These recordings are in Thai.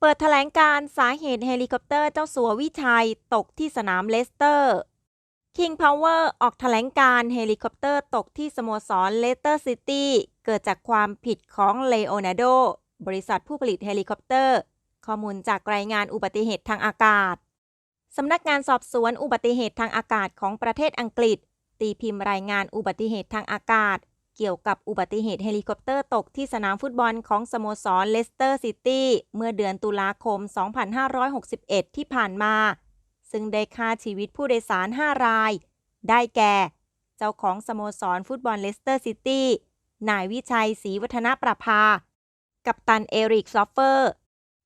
เปิดแถลงการสาเหตุเฮลิคอปเตอร์เจ้าสัววิชัยตกที่สนามเลสเตอร์ King Power ออกแถลงการเฮลิคอปเตอร์ตกที่สโมสรเลสเตอร์ซิตี้เกิดจากความผิดของเลโอนาร์โดบริษัทผู้ผลิตเฮลิคอปเตอร์ ข้อมูลจากรายงานอุบัติเหตุทางอากาศ สำนักงานสอบสวนอุบัติเหตุทางอากาศของประเทศอังกฤษ ตีพิมพ์รายงานอุบัติเหตุทางอากาศ เกี่ยวกับอุบัติเหตุเฮลิคอปเตอร์ตกที่สนามฟุตบอลของสโมสรเลสเตอร์ซิตี้เมื่อเดือนตุลาคม 2561 ที่ผ่านมา ซึ่งได้ฆ่าชีวิตผู้โดยสาร 5 ราย ได้แก่ เจ้าของสโมสรฟุตบอลเลสเตอร์ซิตี้นายวิชัยศรีวัฒนประภา กัปตันเอริกซอฟเฟอร์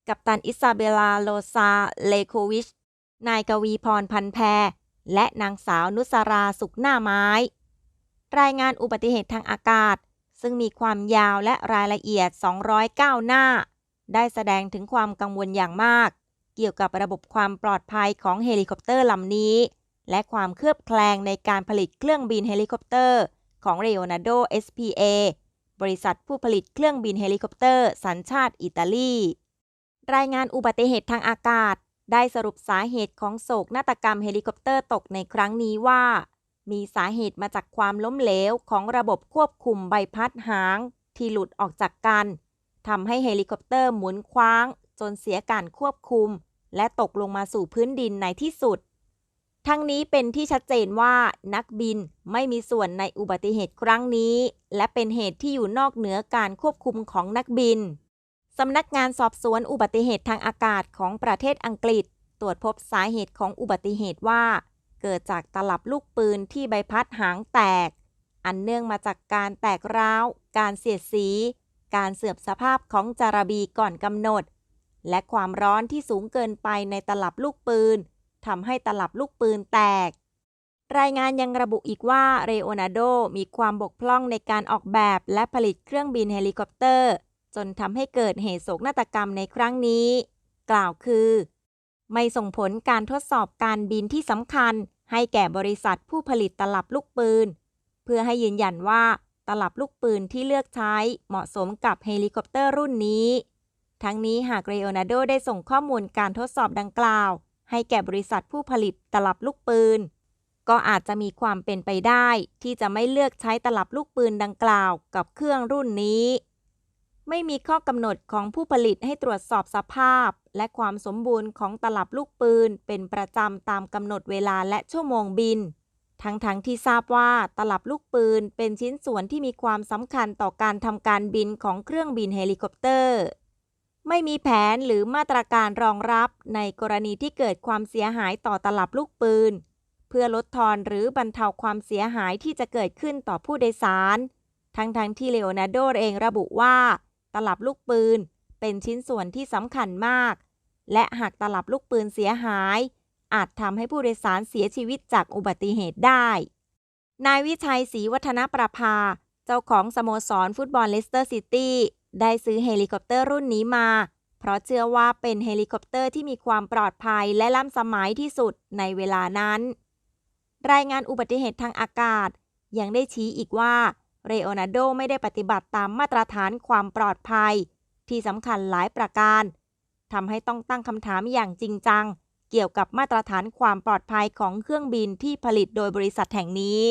กัปตันอิซาเบลาโลซาเลโควิช นายกวีพรพันแพร และนางสาวนุสราสุขหน้าไม้ รายงานอุบัติเหตุทางอากาศ ซึ่งมีความยาวและรายละเอียด 209 หน้า ได้แสดงถึงความกังวลอย่างมาก เกี่ยวกับระบบความปลอดภัยของเฮลิคอปเตอร์ลำนี้ และความเคลือบแคลงในการผลิตเครื่องบินเฮลิคอปเตอร์ ของ Leonardo SPA บริษัทผู้ผลิตเครื่องบินเฮลิคอปเตอร์ สัญชาติอิตาลี รายงานอุบัติเหตุทางอากาศ ได้สรุปสาเหตุของโศกนาฏกรรมเฮลิคอปเตอร์ตกในครั้งนี้ว่า มีสาเหตุมาจากความล้มเหลวของระบบควบคุมใบพัดหาง ที่หลุดออกจากกันทำให้เฮลิคอปเตอร์หมุนคว้าง จนเสียการควบคุม และตกลงมาสู่พื้นดินในที่สุด ทั้งนี้เป็นที่ชัดเจนว่านักบินไม่มีส่วนในอุบัติเหตุครั้งนี้ และเป็นเหตุที่อยู่นอกเหนือการควบคุมของนักบินสำนักงานสอบสวนอุบัติเหตุทางอากาศของประเทศอังกฤษ ตรวจพบสาเหตุของอุบัติเหตุว่า เกิดจากตลับลูกปืนที่ใบพัดหางแตก อันเนื่องมาจากการแตกร้าว การเสียดสี การเสื่อมสภาพของจารบีก่อนกำหนด และความร้อนที่สูงเกินไปในตลับลูกปืนทำให้ตลับลูกปืนแตก รายงานยังระบุอีกว่าเรโอนาโดมีความบกพร่องในการออกแบบและผลิตเครื่องบินเฮลิคอปเตอร์ จนทำให้เกิดเหตุโศกนาฏกรรมในครั้งนี้ กล่าวคือ ไม่ส่งผลการทดสอบการบินที่สำคัญ ให้แก่บริษัทผู้ผลิตตลับลูกปืน เพื่อให้ยืนยันว่าตลับลูกปืนที่เลือกใช้เหมาะสมกับเฮลิคอปเตอร์รุ่นนี้ ทั้งนี้หากเรโอนาโดได้ส่งข้อมูลการทดสอบดังกล่าว ให้แก่บริษัทผู้ผลิตตลับลูกปืน ก็อาจจะมีความเป็นไปได้ ที่จะไม่เลือกใช้ตลับลูกปืนดังกล่าวกับเครื่องรุ่นนี้ ไม่มีข้อกำหนดของผู้ผลิตให้ตรวจสอบสภาพ และความสมบูรณ์ของตลับลูกปืน เป็นประจำตามกำหนดเวลาและชั่วโมงบิน ทั้งๆทที่ทราบว่าตลับลูกปืน เป็นชิ้นส่วนที่มีความสำคัญต่อการทำการบินของเครื่องบินเฮลิคอปเตอร์ ไม่มีแผนหรือมาตรการรองรับในกรณีที่เกิดความเสียหายต่อตลับลูกปืน เพื่อลดทอนหรือบรรเทาความเสียหายที่จะเกิดขึ้นต่อผู้โดยสาร ทั้งๆทที่เลโอนาร์โดเองระบุว่า ตลับลูกปืน เป็นชิ้นส่วนที่สำคัญมาก และหากตลับลูกปืนเสียหาย อาจทำให้ผู้โดยสารเสียชีวิตจากอุบัติเหตุได้ นายวิชัยศรีวัฒนประภา เจ้าของสโมสรฟุตบอลเลสเตอร์ซิตี้ได้ซื้อเฮลิคอปเตอร์รุ่นนี้มา เพราะเชื่อว่าเป็นเฮลิคอปเตอร์ที่มีความปลอดภัยและล้ำสมัยที่สุดในเวลานั้น รายงานอุบัติเหตุทางอากาศยังได้ชี้อีกว่า เรโอนาโดไม่ได้ปฏิบัติตามมาตรฐานความปลอดภัย ที่สำคัญหลายประการทำให้ต้องตั้งคำถามอย่างจริงจัง เกี่ยวกับมาตรฐานความปลอดภัยของเครื่องบินที่ผลิตโดยบริษัทแห่งนี้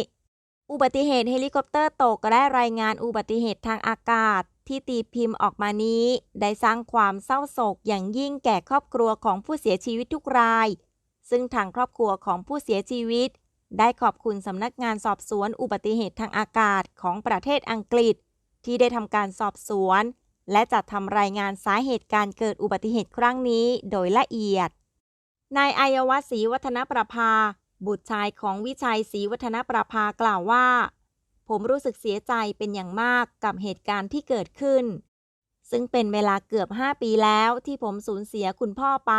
อุบัติเหตุเฮลิคอปเตอร์ตกและรายงานอุบัติเหตุทางอากาศ ที่ตีพิมพ์ออกมานี้ ได้สร้างความเศร้าโศกอย่างยิ่งแก่ครอบครัวของผู้เสียชีวิตทุกราย ซึ่งทางครอบครัวของผู้เสียชีวิต ได้ขอบคุณสำนักงานสอบสวนอุบัติเหตุทางอากาศของประเทศอังกฤษ ที่ได้ทำการสอบสวน และจัดทำรายงานสาเหตุการเกิดอุบัติเหตุครั้งนี้โดยละเอียด นายอายวัศรีวัฒนประภา บุตรชายของวิชัยศรีวัฒนประภากล่าวว่า ผมรู้สึกเสียใจเป็นอย่างมากกับเหตุการณ์ที่เกิดขึ้น ซึ่งเป็นเวลาเกือบ 5 ปีแล้วที่ผมสูญเสียคุณพ่อไป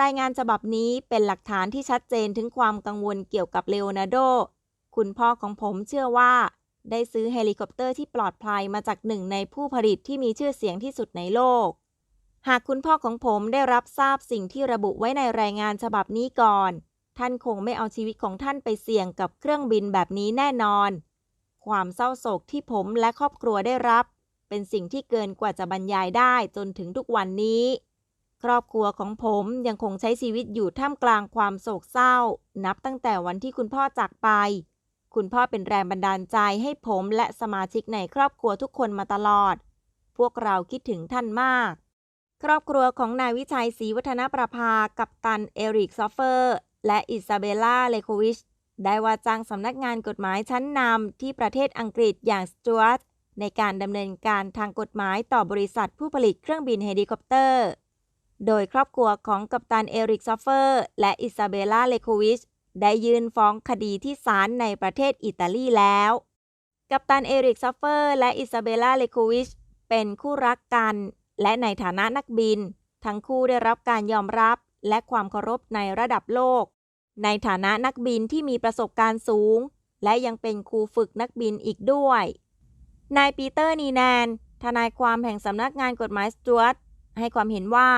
รายงานฉบับนี้เป็นหลักฐานที่ชัดเจนถึงความกังวลเกี่ยวกับเลโอนาร์โด คุณพ่อของผมเชื่อว่า ได้ซื้อเฮลิคอปเตอร์ที่ปลอดภัยมาจากหนึ่งในผู้ผลิตที่มีชื่อเสียงที่สุดในโลก หากคุณพ่อของผมได้รับทราบสิ่งที่ระบุไว้ในรายงานฉบับนี้ก่อน ท่านคงไม่เอาชีวิตของท่านไปเสี่ยงกับเครื่องบินแบบนี้แน่นอน ความเศร้าโศกที่ผมและครอบครัวได้รับ เป็นสิ่งที่เกินกว่าจะบรรยายได้จนถึงทุกวันนี้ ครอบครัวของผมยังคงใช้ชีวิตอยู่ท่ามกลางความโศกเศร้า นับตั้งแต่วันที่คุณพ่อจากไป คุณพ่อเป็นแรงบันดาลใจให้ผมและสมาชิกในครอบครัวทุกคนมาตลอด พวกเราคิดถึงท่านมาก ครอบครัวของนายวิชัยศรีวัฒนประภา กับตันเอริกซอฟเฟอร์ และอิซาเบล่าเลโควิช ได้ว่าจ้างสำนักงานกฎหมายชั้นนำที่ประเทศอังกฤษอย่างสจวตในการดำเนินการทางกฎหมายต่อบริษัทผู้ผลิตเครื่องบินเฮลิคอปเตอร์ โดยครอบครัวของกัปตันเอริกซอฟเฟอร์ และอิซาเบล่าเลโควิช ได้ยื่นฟ้องคดีที่ศาลในประเทศอิตาลีแล้ว กัปตันเอริกซอฟเฟอร์ และอิซาเบล่าเลโควิช เป็นคู่รักกัน และในฐานะนักบิน ทั้งคู่ได้รับการยอมรับและความเคารพในระดับโลก ในฐานะนักบินที่มีประสบการณ์สูง และยังเป็นครูฝึกนักบินอีกด้วย นายปีเตอร์นีแนน ทนายความแห่งสำนักงานกฎหมายสจวตให้ความเห็นว่า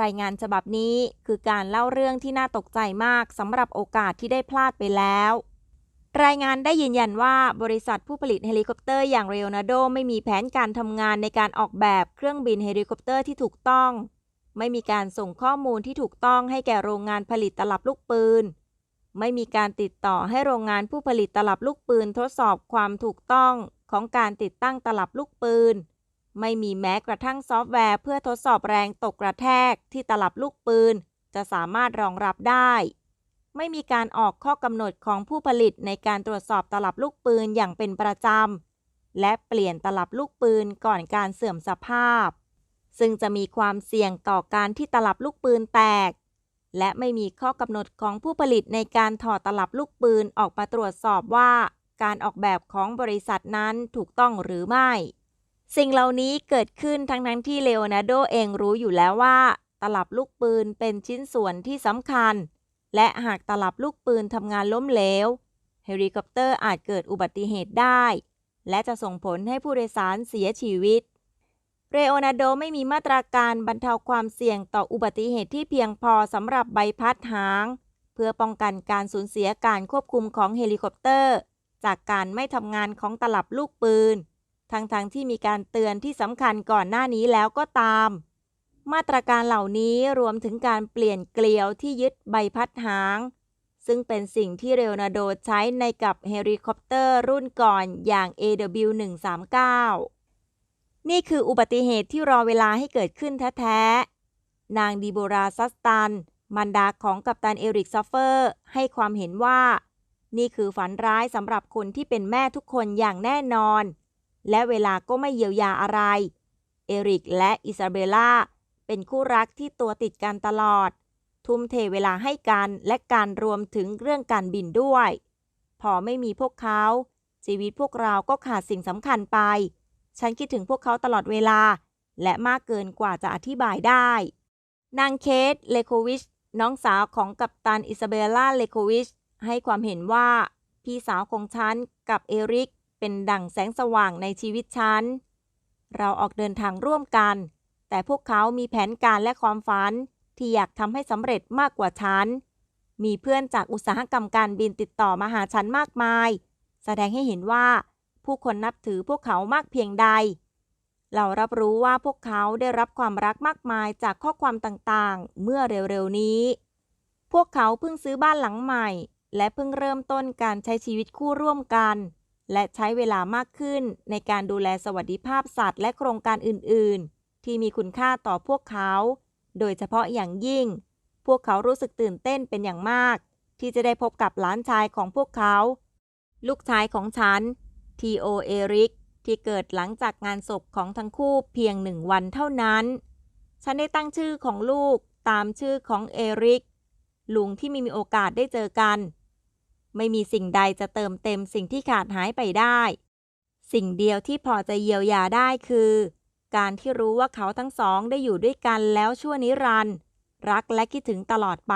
รายงานฉบับนี้คือการเล่าเรื่องที่น่าตกใจมากสำหรับโอกาสที่ได้พลาดไปแล้ว รายงานได้ยืนยันว่าบริษัทผู้ผลิตเฮลิคอปเตอร์อย่างเรโอนาโดไม่มีแผนการทำงานในการออกแบบเครื่องบินเฮลิคอปเตอร์ที่ถูกต้อง ไม่มีการส่งข้อมูลที่ถูกต้องให้แก่โรงงานผลิตตลับลูกปืน ไม่มีการติดต่อให้โรงงานผู้ผลิตตลับลูกปืนทดสอบความถูกต้องของการติดตั้งตลับลูกปืน ไม่มีแม้กระทั่งซอฟต์แวร์เพื่อทดสอบแรงตกกระแทกที่ตลับลูกปืน จะสามารถรองรับได้ ไม่มีการออกข้อกำหนดของผู้ผลิตในการตรวจสอบตลับลูกปืนอย่างเป็นประจำ และเปลี่ยนตลับลูกปืนก่อนการเสื่อมสภาพ ซึ่งจะมีความเสี่ยงต่อการที่ตลับลูกปืนแตก และไม่มีข้อกำหนดของผู้ผลิตในการถอดตลับลูกปืนออกมาตรวจสอบว่า การออกแบบของบริษัทนั้นถูกต้องหรือไม่ สิ่งเหล่านี้เกิดขึ้นทั้งทั้งที่เลโอนาร์โดเองรู้อยู่แล้วว่า ตลับลูกปืนเป็นชิ้นส่วนที่สำคัญ และหากตลับลูกปืนทำงานล้มเหลว เฮลิคอปเตอร์อาจเกิดอุบัติเหตุได้ และจะส่งผลให้ผู้โดยสารเสียชีวิตเรโอนาร์โดไม่มีมาตรการบรรเทาความเสี่ยงต่ออุบัติเหตุที่เพียงพอสำหรับใบพัดหาง เพื่อป้องกันการสูญเสียการควบคุมของเฮลิคอปเตอร์ จากการไม่ทำงานของตลับลูกปืน ทั้งๆทที่มีการเตือนที่สำคัญก่อนหน้านี้แล้วก็ตาม มาตรการเหล่านี้รวมถึงการเปลี่ยนเกลียวที่ยึดใบพัดหาง ซึ่งเป็นสิ่งที่เรโอนาโดใช้ในกับเฮลิคอปเตอร์รุ่นก่อนอย่าง AW139 นี่คืออุบัติเหตุที่รอเวลาให้เกิดขึ้นแท้ๆ นางดีโบราซัสตัน มันดาของกัปตันเอริกซอฟเฟอร์ ให้ความเห็นว่า นี่คือฝันร้ายสำหรับคนที่เป็นแม่ทุกคนอย่างแน่นอน และเวลาก็ไม่เยียวยาอะไร เอริกและอิซาเบล่าเป็นคู่รักที่ตัวติดกันตลอด ทุ่มเทเวลาให้กันและการรวมถึงเรื่องการบินด้วย พอไม่มีพวกเขา ชีวิตพวกเราก็ขาดสิ่งสำคัญไป ฉันคิดถึงพวกเขาตลอดเวลา และมากเกินกว่าจะอธิบายได้ นางเคท เลโควิช น้องสาวของกัปตันอิซาเบล่า เลโควิช ให้ความเห็นว่าพี่สาวของฉันกับเอริก เป็นดั่งแสงสว่างในชีวิตฉัน เราออกเดินทางร่วมกัน แต่พวกเขามีแผนการและความฝัน ที่อยากทำให้สำเร็จมากกว่าฉัน มีเพื่อนจากอุตสาหกรรมการบินติดต่อมาหาฉันมากมาย แสดงให้เห็นว่า ผู้คนนับถือพวกเขามากเพียงใด เรารับรู้ว่าพวกเขาได้รับความรักมากมายจากข้อความต่างๆ เมื่อเร็วๆนี้ พวกเขาเพิ่งซื้อบ้านหลังใหม่ และเพิ่งเริ่มต้นการใช้ชีวิตคู่ร่วมกัน และใช้เวลามากขึ้นในการดูแลสวัสดิภาพสัตว์และโครงการอื่น ๆ ที่มีคุณค่าต่อพวกเขา โดยเฉพาะอย่างยิ่ง พวกเขารู้สึกตื่นเต้นเป็นอย่างมาก ที่จะได้พบกับหลานชายของพวกเขา ลูกชายของฉัน ทีโอเอริก ที่เกิดหลังจากงานศพของทั้งคู่เพียงหนึ่งวันเท่านั้น ฉันได้ตั้งชื่อของลูกตามชื่อของเอริก ลุงที่ไม่มีโอกาสได้เจอกัน ไม่มีสิ่งใดจะเติมเต็มสิ่งที่ขาดหายไปได้ สิ่งเดียวที่พอจะเยียวยาได้คือ การที่รู้ว่าเขาทั้งสองได้อยู่ด้วยกันแล้วชั่วนิรันดร์รักและคิดถึงตลอดไป